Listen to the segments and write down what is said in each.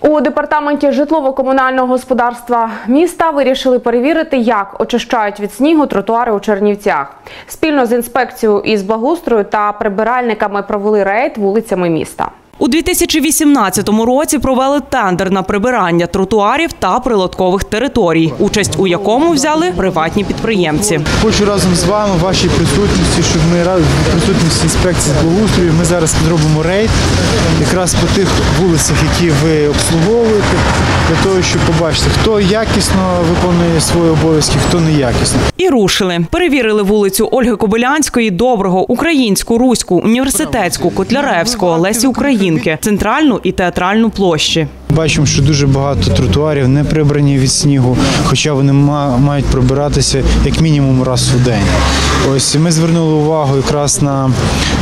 У департаменті житлово-комунального господарства міста вирішили перевірити, як очищають від снігу тротуари у Чернівцях. Спільно з інспекцією із благоустрою та прибиральниками провели рейд вулицями міста. У 2018 році провели тендер на прибирання тротуарів та прилоткових територій, участь у якому взяли приватні підприємці. Хочу разом з вами, в вашій присутності, щоб ми в присутності інспекції з благоустрою, ми зараз зробимо рейд якраз по тих вулицях, які ви обслуговуєте, для того, щоб побачити, хто якісно виконує свої обов'язки, хто неякісно. І рушили. Перевірили вулицю Ольги Кобилянської, Доброго, Українську, Руську, Університетську, Котляревського, Лесі Українки, центральну і театральну площі. Бачимо, що дуже багато тротуарів не прибрані від снігу, хоча вони мають прибиратися як мінімум раз в день. Ось ми звернули увагу якраз на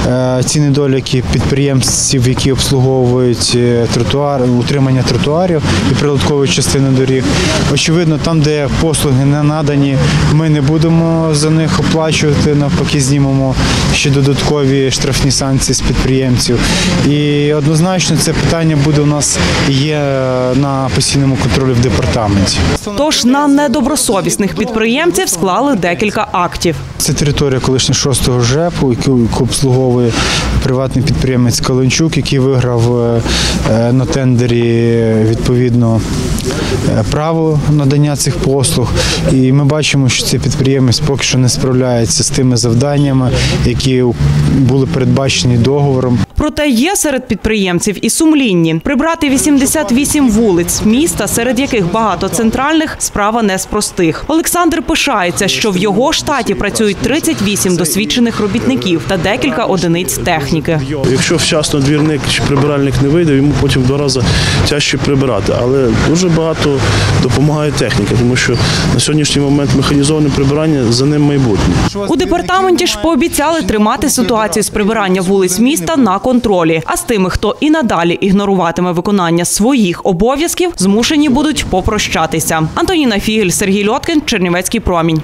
е, ці недоліки підприємців, які обслуговують е, тротуар, утримання тротуарів і прилоткової частини доріг. Очевидно, там, де послуги не надані, ми не будемо за них оплачувати. Навпаки, знімемо ще додаткові штрафні санкції з підприємців. І однозначно це питання буде у нас і є на постійному контролі в департаменті. Тож на недобросовісних підприємців склали декілька актів. Це територія колишнього шостого ЖЕПу, яку яку обслуговує приватний підприємець Каленчук, який виграв е, е, на тендері відповідно е, право надання цих послуг. І ми бачимо, що цей підприємець поки що не справляється з тими завданнями, які були передбачені договором. Проте є серед підприємців і сумлінні. Прибрати 88 вулиць міста, серед яких багато центральних, справа не з простих. Олександр пишається, що в його штаті працюють 38 досвідчених робітників та декілька одиниць техніки. Якщо вчасно двірник чи прибиральник не вийде, йому потім в два рази тяжче прибирати. Але дуже багато допомагає техніка, тому що на сьогоднішній момент механізоване прибирання за ним майбутнє. У департаменті ж пообіцяли тримати ситуацію з прибирання вулиць міста на контролі. А з тими, хто і надалі ігноруватиме виконання своїх обов'язків, змушені будуть попрощатися. Антоніна Фігель, Сергій Льоткін, Чернівецький промінь.